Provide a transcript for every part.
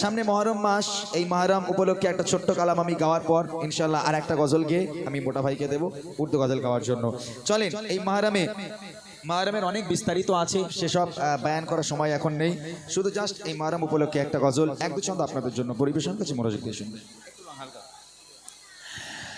সামনে মহরম মাস, এই মহরম উপলক্ষে একটা ছোট্ট কালাম আমি গাওয়ার পর ইনশাল্লাহ আর একটা গজল গিয়ে আমি মোটা ভাইকে দেবো উর্দু গজল গাওয়ার জন্য। চলেন, এই মহরমে, মহরমের অনেক বিস্তারিত আছে, সেসব বায়ান করার সময় এখন নেই। শুধু জাস্ট এই মহরম উপলক্ষে একটা গজল, এক দু ছন্দ আপনাদের জন্য পরিবেশন করছি, মনোযোগ দিয়ে শুনবেন।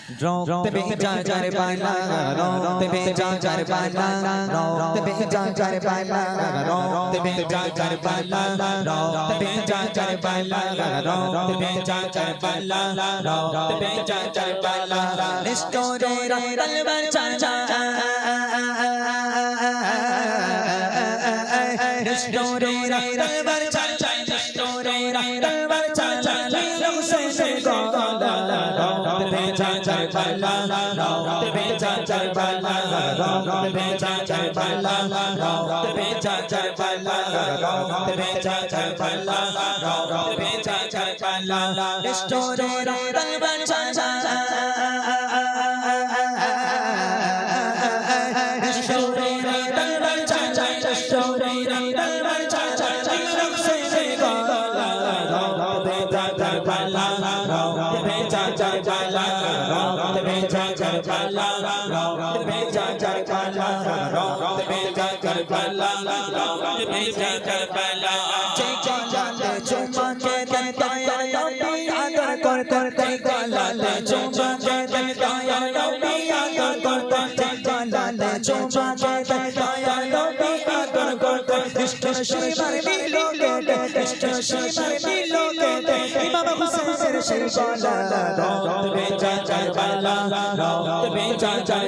রক্তে ভেজা যার পালা রক্তে ভেজা যার পালা রক্তে ভেজা যার পালা রক্তে ভেজা যার পালা রক্তে ভেজা যার পালা রক্তে ভেজা যার পালা রক্তে ভেজা যার পালা নিষ্ঠুরে তলবার চাচা নিষ্ঠুরে তলবার চাচা নিষ্ঠুরে তলবার রক্তে ভেজা যার পালা রক্তে ভেজা যার পালা রক্তে ভেজা যার পালা রক্তে ভেজা যার পালা রক্তে ভেজা যার পালা রক্তে ভেজা যার পালা নিষ্ঠুরে তলবার চাচা পালা রক্তে ভেজা যার পালা রক্তে হুসেনের সেই গলা রক্ত ভেজা যার রক্ত ভেজা যার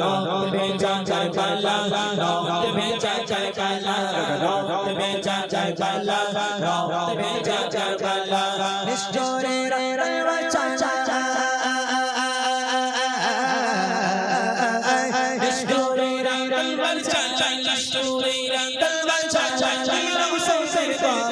রক্ত ভেজা যার পালা রক্ত ভেজা যার পালা রক্ত ভেজা যার পালা রক্ত ভেজা যার পালা নিষ্ঠুরে রক্ত চাচা নিষ্ঠুরে রক্ত চাচা নিষ্ঠুরে রক্ত চাচা লীলম সে সে গলা রক্ত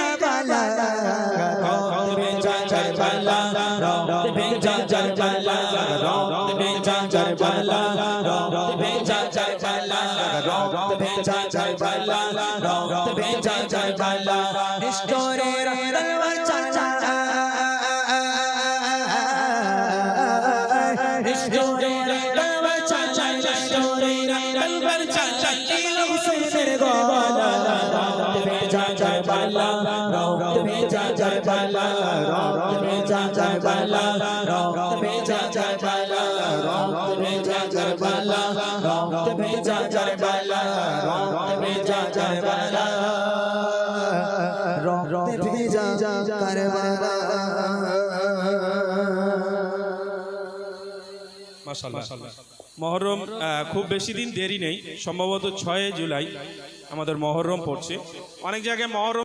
ভেজা যার বালা রক্ত ভেজা যার বালা রক্ত ভেজা যার বালা রক্ত ভেজা যার বালা রক্ত ভেজা যার বালা রক্ত ভেজা যার বালা নিষ্ঠুরে তলবার চাচা নিষ্ঠুরে তলবার চাচা নিষ্ঠুরে তলবার চাচা লীলা হুসেনের গলা মহরম খুব বেশি দিন দেরি নেই। সম্ভবত ছয় জুলাই আমাদের মহরম পড়ছে। অনেক জায়গায় মহরম